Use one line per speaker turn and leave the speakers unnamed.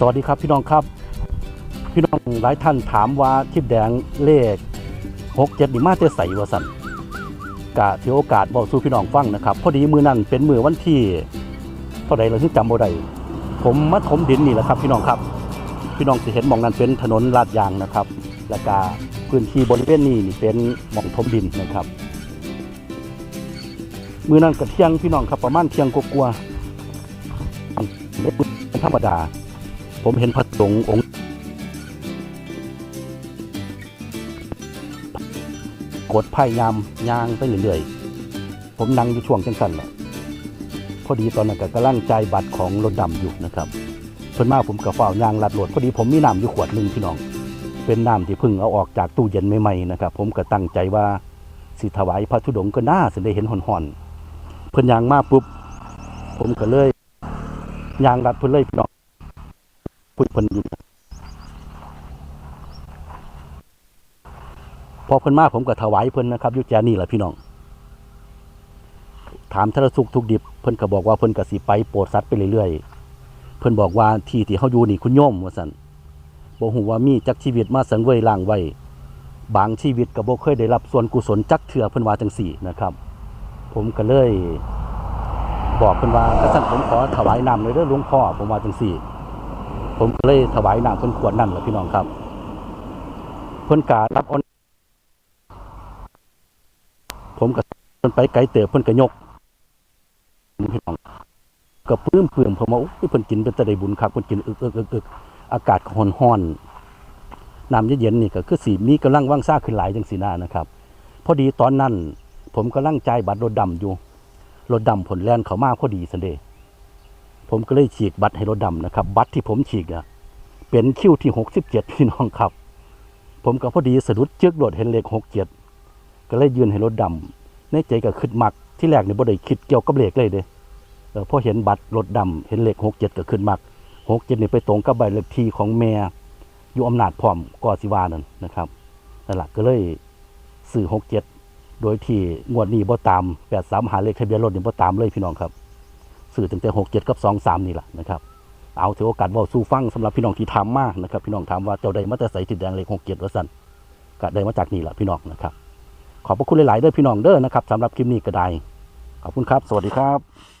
สวัสดีครับพี่น้องครับ พี่น้องหลายท่านถามว่าทิพแดงเลขหกเจ็ดนี่มาจะใส่วาสันกะถือโอกาสบอกสู่พี่น้องฟังนะครับพอดีมือนั่นเป็นมือวันที่เท่าใดเราถึงจำบ่ได้ผมมาถมดินนี่แหละครับ พี่น้องครับ พี่น้องจะเห็นมองนั้นเป็นถนนลาดยางนะครับ แล้วก็พื้นที่บริเวณนี้นี่เป็นหมองถมดินนะครับ มือนั้นกับเที่ยงพี่น้องครับประมาณเที่ยงกลัวๆไม่เป็นธรรมดา ผมเห็นพระสงฆ์องค์กดไพ่ยามยางไปเรื่อยๆ ผมนั่งอยู่ช่วงจังสันแหละพอดีตอนนั้นก็กำลังใจบัตรของรถดำอยู่นะครับเพิ่นมาผมกับฝ้ายางลัดโหลดพอดีผมมีน้ำอยู่ขวดหนึ่งพี่น้อง เป็นน้ำที่เพิ่งเอาออกจากตู้เย็นใหม่ๆนะครับ ผมก็ตั้งใจว่าสิถวายพระธุดงก็น่าสิได้เห็นห่อนๆเพิ่นยางมาปุ๊บ ผมก็เลยยางลัดเพิ่นเลยพี่น้อง พูดเพิ่นอยู่พอเพิ่นมาผมก็ถวายเพิ่นนะครับยุแจนี่แหละพี่น้อง ถามทรสุขทุกดิบ เพิ่นก็บอกว่าเพิ่นก็สิไปโปรดสัตว์ไปเรื่อยๆ เพิ่นบอกว่าที่ที่เฮาอยู่นี่คุณโยมว่าซั่นบ่ฮู้ว่ามีจักชีวิตมาสังเวยล่างไว้ บางชีวิตก็บ่เคยได้รับส่วนกุศลจักเทื่อเพิ่นว่าจังซี่นะครับ ผมก็เลย บอกเพิ่นว่าถ้าซั่นผมขอถวายน้ำเลยเด้อหลวงพ่อผมว่าจังซี่ ผมก็เลยถวายน้ำเพิ่นขวดนั่นแหละพี่น้องครับ เพิ่นการับเอนผมก็เพิ่นไปไกลเติบเพิ่นก็ยกพี่น้องก็ปื้มเพื่อมผมว่าโอ้ยเพิ่นกินเป็นตะไดบุญครับเพิ่นกินอึกอึกอึกอึกอากาศก็ร้อนน้ำเย็นๆนี่ก็คือสีมีกำลังว่างซ่าขึ้นหลายจังสีหน้านะครับ พอดีตอนนั้น ผมกำลังจ่ายบัตรรถดำอยู่รถดำผลแล่นเขามาพอดีสันเดย์ ผมก็เลยฉีกบัตรให้รถดำนะครับ บัตรที่ผมฉีกอะเป็นคิวที่หกสิบเจ็ดพี่น้องครับ ผมก็พอดีสะดุดจึกโดดเห็นเลขหกเจ็ดก็เลยยืนให้รถดำในใจก็คิดมักที่แรกเนี่ยบ่ได้คิดเกี่ยวกับเลขเลยเด้เออพอเห็นบัตรรถดำเห็นเลขหกเจ็ดก็ขึ้นมักหกเจ็ดนี่ไปตรงกับใบเลขที่ของแม่อยู่อำนาจพร้อมกอสิวานั่นนะครับนั่นแหละก็เลยสื่อหกเจ็ดโดยที่งวดนี้บ่ตามแปดสามหาเลขทะเบียนรถนี่บ่ตามเลยพี่น้องครับ สื่อตั้งแต่หกเจ็ดกับสองสามนี่แหละนะครับเอาถือโอกาสว่าสู้ฟังสำหรับพี่น้องที่ทำมากนะครับ พี่น้องถามว่าเจ้าใดมาแต่ใส่ติดแดงเลขหกเจ็ดว่าสันก็ได้มาจากนี่แหละพี่น้องนะครับ ขอบพระคุณหลาย ๆเด้อพี่น้องเด้อนะครับสำหรับคลิปนี้ก็ได้ขอบคุณครับ สวัสดีครับ